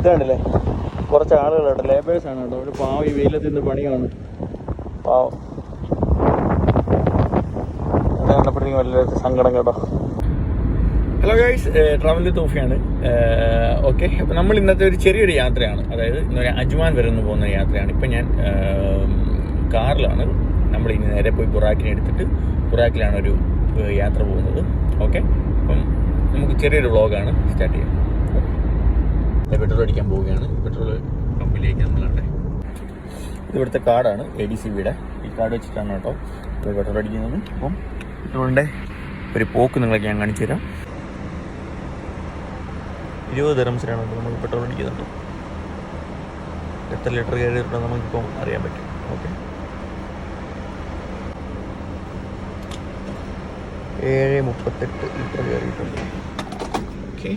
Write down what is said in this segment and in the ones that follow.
ഇതാണ്ടല്ലേ കുറച്ച് ആളുകൾ കേട്ടോ ലേബേഴ്സ് ആണ് കേട്ടോ. ഒരു പാവം ഈ വെയിലത്ത് നിന്ന് പണിയാണ് പാവം. അത് കണ്ടപ്പോഴത്തേക്കും വലിയ സങ്കടം കേട്ടോ. ഹലോ ഗൈസ് ട്രാവൽ തോഫിയാണ്. ഓക്കെ അപ്പം നമ്മൾ ഇന്നത്തെ ഒരു ചെറിയൊരു യാത്രയാണ്. അതായത് ഇന്നൊരു അജ്മാൻ വരെ ഒന്ന് പോകുന്ന യാത്രയാണ്. ഇപ്പം ഞാൻ കാറിലാണ്. നമ്മൾ ഇനി നേരെ പോയി ബുറാക്കിനെ എടുത്തിട്ട് ബുറാക്കിലാണ് ഒരു യാത്ര പോകുന്നത്. ഓക്കെ അപ്പം നമുക്ക് ചെറിയൊരു വ്ളോഗാണ് സ്റ്റാർട്ട് ചെയ്യാം. പെട്രോൾ അടിക്കാൻ പോവുകയാണ്. പെട്രോൾ പമ്പിലേക്ക് നമ്മളുടെ ഇവിടുത്തെ കാർഡാണ് എ ഡി സി ബിയുടെ ഈ കാർഡ് വെച്ചിട്ടാണ് കേട്ടോ ഇപ്പോൾ പെട്രോൾ അടിക്കുന്നത്. അപ്പം പെട്രോളിന്റെ ഒരു പോക്ക് നിങ്ങളൊക്കെ ഞാൻ കാണിച്ചു തരാം. ഇരുപത് തെറംസിനാണ് നമ്മൾ പെട്രോൾ അടിക്കുന്നുണ്ട്. എത്ര ലിറ്റർ കയറിയിട്ടുണ്ടോ നമുക്കിപ്പം അറിയാൻ പറ്റും. ഓക്കെ. ഏഴ് മുപ്പത്തെട്ട് ലിറ്റർ കയറിയിട്ടുണ്ട്. ഓക്കെ.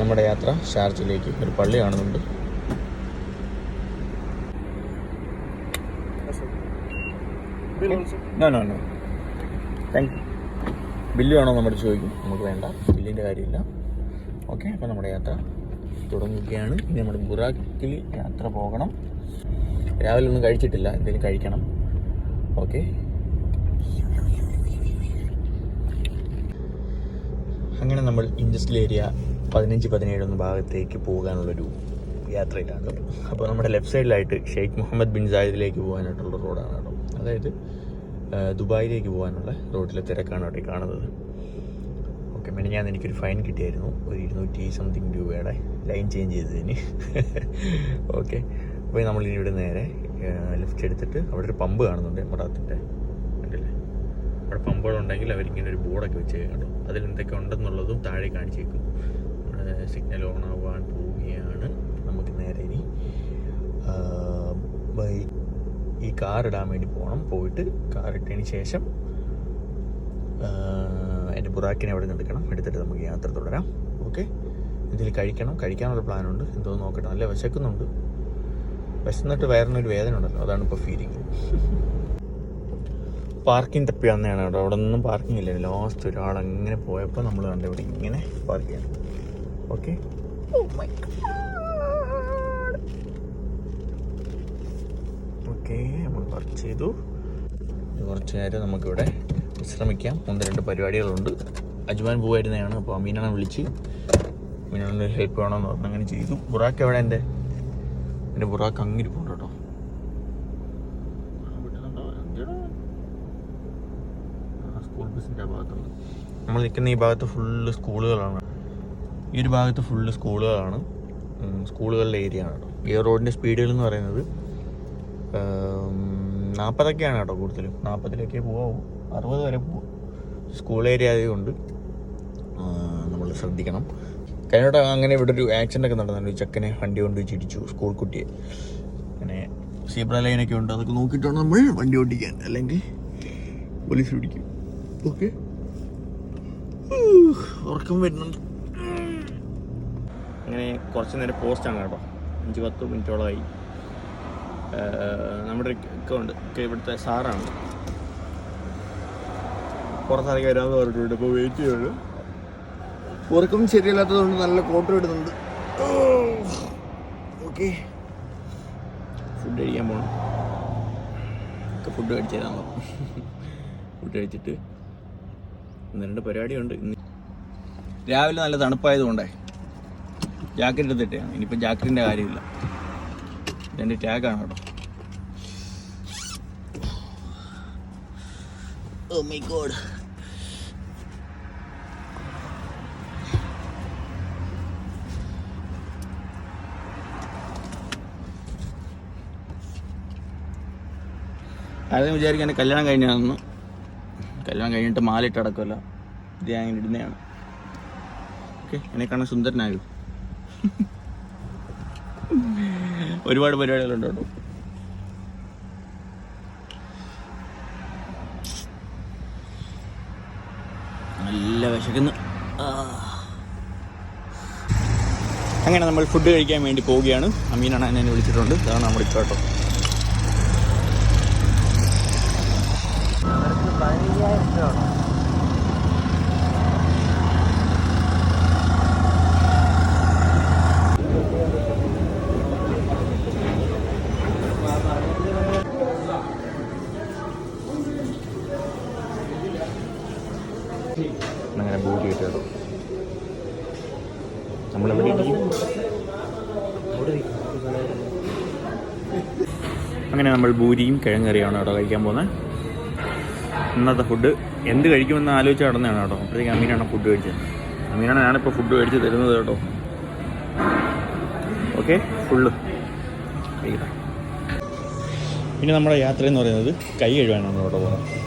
നമ്മുടെ യാത്ര ഷാർജയിലേക്ക് ഒരു പള്ളി കാണുന്നുണ്ട്. നോ നോ നോ ബില്ല് വേണോ നമ്മുടെ ചോദിക്കും. നമുക്ക് വേണ്ട. ബില്ലിന്റെ കാര്യമില്ല. ഓക്കെ അപ്പോൾ നമ്മുടെ യാത്ര തുടങ്ങുകയാണ്. ഇനി നമ്മുടെ ബുറാക്കിൽ യാത്ര പോകണം. രാവിലെ ഒന്നും കഴിച്ചിട്ടില്ല. എന്തെങ്കിലും കഴിക്കണം. ഓക്കെ അങ്ങനെ നമ്മൾ ഇൻഡസ്ട്രിയൽ ഏരിയ പതിനഞ്ച് പതിനേഴ് ഒന്ന് ഭാഗത്തേക്ക് പോകാനുള്ളൊരു യാത്രയിലാണ്. അപ്പോൾ നമ്മുടെ ലെഫ്റ്റ് സൈഡിലായിട്ട് ഷെയ്ഖ് മുഹമ്മദ് ബിൻ സായിദിലേക്ക് പോകാനായിട്ടുള്ള റോഡാണ് കേട്ടോ. അതായത് ദുബായിലേക്ക് പോകാനുള്ള റോഡിലെ തിരക്കാണ് അവിടെ കാണുന്നത്. ഓക്കെ മെനഞ്ഞാന്ന് എനിക്കൊരു ഫൈൻ കിട്ടിയായിരുന്നു. ഒരു ഇരുന്നൂറ്റി സംതിങ് രൂപയുടെ ലൈൻ ചേഞ്ച് ചെയ്തതിന്. ഓക്കെ അപ്പോൾ നമ്മൾ ഇനി ഇവിടെ നേരെ ലെഫ്റ്റ് എടുത്തിട്ട് അവിടെ ഒരു പമ്പ് കാണുന്നുണ്ട് എമറാത്തിന്റെ കണ്ടില്ലേ അവിടെ പമ്പുകളുണ്ടെങ്കിൽ അവരിങ്ങനെ ഒരു ബോർഡൊക്കെ വെച്ചേക്കും കേട്ടോ. അതിൽ എന്തൊക്കെ ഉണ്ടെന്നുള്ളതും താഴെ കാണിച്ചേക്കും. നമ്മുടെ സിഗ്നൽ ഓൺ ആവാൻ പോവുകയാണ്. നമുക്ക് നേരെ ഇനി ഈ കാർ ഇടാൻ വേണ്ടി പോകണം പോയിട്ട് കാർ ഇട്ടതിന് ശേഷം എന്റെ ബുറാക്കിനെ അവിടെ നിന്ന് എടുക്കണം. എടുത്തിട്ട് നമുക്ക് യാത്ര തുടരാം. ഓക്കെ? ഇതിൽ കഴിക്കണം? കഴിക്കാനുള്ള പ്ലാനുണ്ട്. എന്തോ നോക്കട്ടെ. നല്ല വിശക്കുന്നുണ്ട്. വിശന്നിട്ട് വയറിനൊരു വേദന ഉണ്ടല്ലോ. അതാണ് ഇപ്പോൾ ഫീലിംഗ് പാർക്കിംഗ് തപ്പി വന്നതാണ് കേട്ടോ. അവിടെ ഒന്നും പാർക്കിംഗ് ഇല്ല. ലാസ്റ്റ് ഒരാൾ അങ്ങനെ പോയപ്പോൾ നമ്മൾ കണ്ട ഇവിടെ ഇങ്ങനെ പാർക്ക് ചെയ്യണം ഓക്കെ ഓക്കെ നമ്മൾ പാർക്ക് ചെയ്തു. കുറച്ച് നേരം നമുക്കിവിടെ വിശ്രമിക്കാം. ഒന്ന് രണ്ട് പരിപാടികളുണ്ട്. അജ്മാൻ പോവായിരുന്നതാണ്. അപ്പോൾ അമീനാണ് വിളിച്ച് അമീനാണ് ഹെൽപ്പ് വേണമെന്ന് പറഞ്ഞു അങ്ങനെ ചെയ്തു. ബുറാക്ക് എവിടെ എന്റെ? എന്റെ ബുറാക്ക് അങ്ങനെ പോകുന്നു കേട്ടോ സ്കൂൾ ബസ്സിന്റെ ആ ഭാഗത്തുണ്ട് നമ്മൾ നിൽക്കുന്ന ഈ ഭാഗത്ത് ഫുള്ള് സ്കൂളുകളാണ്. ഈ ഒരു ഭാഗത്ത് ഫുള്ള് സ്കൂളുകളാണ്. സ്കൂളുകളുടെ ഏരിയ ആണ് കേട്ടോ. ഈ റോഡിന്റെ സ്പീഡുകൾ എന്ന് പറയുന്നത് നാൽപ്പതൊക്കെയാണ് കേട്ടോ കൂടുതലും. നാൽപ്പതിലൊക്കെ പോകാവൂ അറുപത് വരെ പോകും സ്കൂൾ ഏരിയ ആയതുകൊണ്ട് നമ്മൾ ശ്രദ്ധിക്കണം. കഴിഞ്ഞോട്ട് അങ്ങനെ ഇവിടെ ഒരു ആക്സിഡന്റ് ഒക്കെ നടന്നു ഒരു ചെക്കനെ വണ്ടി കൊണ്ട് ചിരിച്ചു സ്കൂൾ കുട്ടിയെ. അങ്ങനെ സീബ്ര ലൈനൊക്കെ ഉണ്ട്. അതൊക്കെ നോക്കിയിട്ടാണ് നമ്മൾ വണ്ടി ഓടിക്കാൻ. അല്ലെങ്കിൽ പോലീസ് പിടിക്കും. ഓക്കെ ഉറക്കം വരുന്നുണ്ട്. അങ്ങനെ കുറച്ച് നേരം പോസ്റ്റ് ആണ് കേട്ടോ. അഞ്ച് പത്ത് മിനിറ്റോളമായി നമ്മുടെ ഉണ്ട്. ഇവിടുത്തെ സാറാണ്. പുറത്തിറങ്ങി വരാമെന്ന് പറഞ്ഞിട്ടുണ്ട്. ഇപ്പോൾ വെയിറ്റ് ചെയ്യുള്ളൂ ഉറക്കം ശരിയല്ലാത്തതുകൊണ്ട് നല്ല കോട്ടർ ഇടുന്നുണ്ട്. ഓക്കെ ഫുഡ് കഴിക്കാൻ പോകണം ഒക്കെ ഫുഡ് കഴിച്ചു തരാമോ ഫുഡ് കഴിച്ചിട്ട് ഒന്ന് രണ്ട് പരിപാടിയുണ്ട്. ഇന്ന് രാവിലെ നല്ല തണുപ്പായതുകൊണ്ടേ ജാക്കറ്റ് എടുത്തിട്ടേ. ഇനിയിപ്പോൾ ജാക്കറ്റിന്റെ കാര്യമില്ല. ഇതെന്റെ ടാഗാണ് കേട്ടോ. മൈ ഗോഡ് ആദ്യം വിചാരിക്കാൻ എന്റെ കല്യാണം കഴിഞ്ഞാണെന്ന്. കല്യാണം കഴിഞ്ഞിട്ട് മാലിട്ട് അടക്കമല്ല ഇത് ഞാൻ ഇങ്ങനെ ഇടുന്നതാണ്. ഓക്കെ. എന്നെ കാണാൻ സുന്ദരനായോ? ഒരുപാട് പരിപാടികളുണ്ട് കേട്ടോ. നല്ല വിശക്കുന്നു. അങ്ങനെ നമ്മൾ ഫുഡ് കഴിക്കാൻ വേണ്ടി പോവുകയാണ്. അമീനാണ് എന്നെ വിളിച്ചിട്ടുണ്ട്. അതാണ് നമ്മുടെ അങ്ങനെ ബൂട്ട് കിട്ടിയത്? നമ്മളെവിടെ അങ്ങനെ നമ്മൾ ബൂരിയും കിഴങ്ങറിയാണ് അവിടെ കഴിക്കാൻ പോകുന്നത്. ഇന്നത്തെ ഫുഡ് എന്ത് കഴിക്കുമെന്ന് ആലോചിച്ച് നടന്നതാണ് കേട്ടോ. അപ്പോഴത്തേക്ക് അമീനാണ് ഫുഡ് കഴിച്ചത്. അമീനാണ് ഞാനിപ്പോൾ ഫുഡ് കഴിച്ച് തരുന്നത് കേട്ടോ. ഓക്കെ ഫുള്ള് പിന്നെ നമ്മുടെ യാത്ര എന്ന് പറയുന്നത് കൈ കഴുകാനാണ് കേട്ടോ പോകുന്നത്.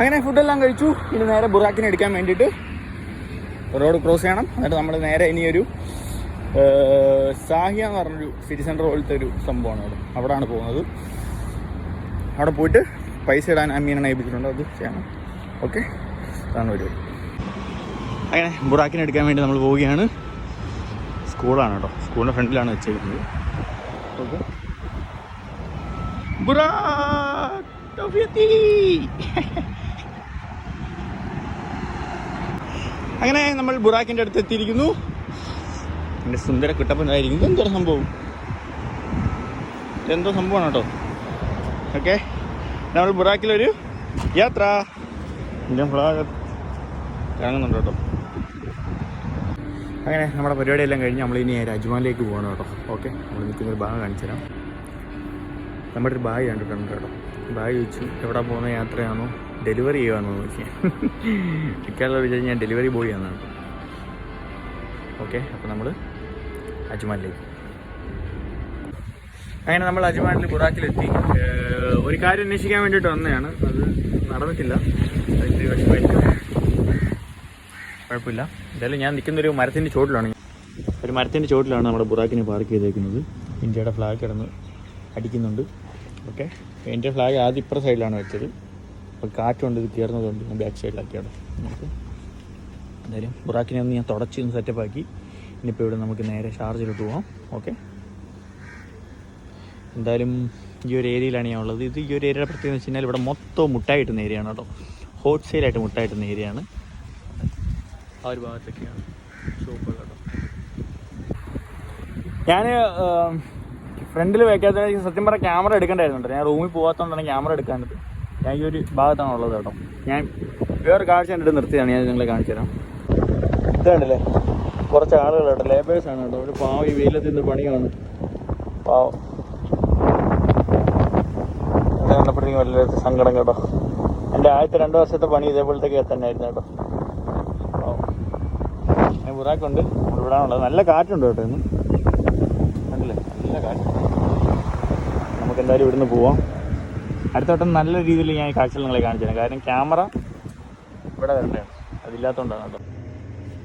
അങ്ങനെ ഫുഡെല്ലാം കഴിച്ചു. ഇനി നേരെ ബുറാക്കിനെ എടുക്കാൻ വേണ്ടിയിട്ട് റോഡ് ക്രോസ് ചെയ്യണം. എന്നിട്ട് നമ്മൾ നേരെ ഇനിയൊരു സാഹിയ എന്ന് പറഞ്ഞൊരു സിറ്റി സെന്റർ പോലത്തെ ഒരു സംഭവമാണ് അവിടെ. അവിടെയാണ് പോകുന്നത്. അവിടെ പോയിട്ട് പൈസ ഇടാൻ അമ്മീനെ ഏൽപ്പിച്ചിട്ടുണ്ട്. അത് ചെയ്യണം. ഓക്കെ? അതാണ് പരിപാടി. അങ്ങനെ ബുറാക്കിനെ എടുക്കാൻ വേണ്ടി നമ്മൾ പോവുകയാണ്. സ്കൂളാണ് കേട്ടോ. സ്കൂളിന്റെ ഫ്രണ്ടിലാണ് വെച്ചേക്കുന്നത്. ഓക്കെ? ബുറാക്ക് അങ്ങനെ നമ്മൾ ബുറാക്കിന്റെ അടുത്ത് എത്തിയിരിക്കുന്നു. എന്റെ സുന്ദര കുട്ടപ്പനായിരിക്കുന്നു എന്തൊരു സംഭവം. എന്തോ സംഭവമാണ് കേട്ടോ. ഓക്കെ. നമ്മൾ ബുറാക്കിലൊരു യാത്ര. ഇന്ത്യൻ ഫ്ലാഗ് ഇറങ്ങുന്നുണ്ട് കേട്ടോ. അങ്ങനെ നമ്മുടെ പരിപാടിയെല്ലാം കഴിഞ്ഞ് നമ്മൾ ഇനി രാജ്മാലിലേക്ക് പോകണം കേട്ടോ. ഓക്കെ. നമ്മൾ നിൽക്കുന്നൊരു ഭാഗം കാണിച്ചു തരാം. നമ്മുടെ ഒരു ബാഗ് കണ്ടിട്ടുണ്ട് കേട്ടോ. ബാഗ് ചോദിച്ചു എവിടെ പോകുന്ന യാത്രയാണോ? ഡെലിവറി ചെയ്യുവാണോ ചോദിച്ചു ഇക്കാലുള്ള വിചാരിച്ച് ഞാൻ ഡെലിവറി ബോയ് എന്നാണ് ഓക്കെ അപ്പോൾ നമ്മൾ അജ്മാനിലേക്ക്. അങ്ങനെ നമ്മൾ അജ്മാനിൽ ബുറാക്കിലെത്തി. ഒരു കാര്യം അന്വേഷിക്കാൻ വേണ്ടിയിട്ട് വന്നതാണ്. അത് നടന്നിട്ടില്ല. കുഴപ്പമില്ല. എന്തായാലും ഞാൻ നിൽക്കുന്ന ഒരു മരത്തിന്റെ ചോട്ടിലാണ് ഒരു മരത്തിന്റെ ചോട്ടിലാണ് നമ്മുടെ ബുറാക്കിനെ പാർക്ക് ചെയ്തേക്കുന്നത്. ഇന്ത്യയുടെ ഫ്ലാഗ് കിടന്ന് അടിക്കുന്നുണ്ട്. ഓക്കെ ഇന്ത്യ ഫ്ലാഗ് ആദ്യം ഇപ്പുറ സൈഡിലാണ് വെച്ചത്. അപ്പോൾ കാറ്റുണ്ട് ഇത് കയറുന്നതുകൊണ്ട് ഞാൻ ബാക്ക് സൈഡിലാക്കിയാണ് നമുക്ക് എന്തായാലും ബുറാക്കിനെ ഒന്ന് ഞാൻ തുടച്ച് ഒന്ന് സെറ്റപ്പ് ആക്കി. ഇനിയിപ്പോൾ ഇവിടെ നമുക്ക് നേരെ ഷാർജിലോട്ട് പോകാം ഓക്കെ എന്തായാലും ഈ ഒരു ഏരിയയിലാണ് ഞാൻ ഉള്ളത്. ഇത് ഈ ഒരു ഏരിയയുടെ പ്രത്യേകത വെച്ച് കഴിഞ്ഞാൽ ഇവിടെ മൊത്തം മുട്ടായി കിട്ടുന്ന ഏരിയയാണ് കേട്ടോ. ഹോട്ട് സെയിലായിട്ട് മുട്ടായി കിട്ടുന്ന ഏരിയയാണ് ആ ഒരു ഭാഗത്തൊക്കെയാണ് സൂപ്പർ കേട്ടോ. ഞാൻ ഫ്രണ്ടിൽ വയ്ക്കാത്ത സത്യം പറഞ്ഞ ക്യാമറ എടുക്കണ്ടായിരുന്നു ഞാൻ റൂമിൽ പോകാത്തതുകൊണ്ടാണ് ക്യാമറ എടുക്കാനത് ഞാൻ ഈ ഒരു ഭാഗത്താണ് ഉള്ളത് കേട്ടോ. ഞാൻ വേറെ കാഴ്ച കണ്ടിട്ട് നിർത്തിയാണ് ഞാൻ നിങ്ങളെ കാണിച്ചു തരാം. ഇതാണല്ലേ? കുറച്ച് ആളുകൾ കേട്ടോ. ലേബേഴ്സ് ആണ് കേട്ടോ. ഒരു പാവം ഈ വെയിലത്ത് നിന്ന് പണിയാണ് പാവം. അത് കണ്ടപ്പോഴത്തേക്കും വലിയ സങ്കടം കേട്ടോ. എന്റെ ആദ്യത്തെ രണ്ട് വർഷത്തെ പണി ഇതേപോലത്തേക്ക് തന്നെ ആയിരുന്നു കേട്ടോ. ഞാൻ ബുറാക്കുണ്ട് ഇവിടാണുള്ളത് നല്ല കാറ്റുണ്ട് കേട്ടോ ഇന്ന്. കണ്ടില്ലേ? നല്ല കാറ്റ്. നമുക്ക് എന്തായാലും ഇവിടുന്ന് പോവാം. അടുത്ത വട്ടം നല്ല രീതിയിൽ ഞാൻ ഈ കാഴ്ചകൾ നിങ്ങളെ കാണിച്ചു തരാം കാരണം ക്യാമറ ഇവിടെ വരണ്ടാണ് അതില്ലാത്തതുകൊണ്ടാണ് കേട്ടോ.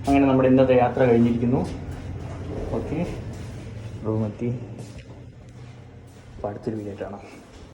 അങ്ങനെ നമ്മുടെ ഇന്നത്തെ യാത്ര കഴിഞ്ഞിരിക്കുന്നു. ഓക്കെ റൂമെത്തി അപ്പോൾ അടുത്തൊരു വീഡിയോ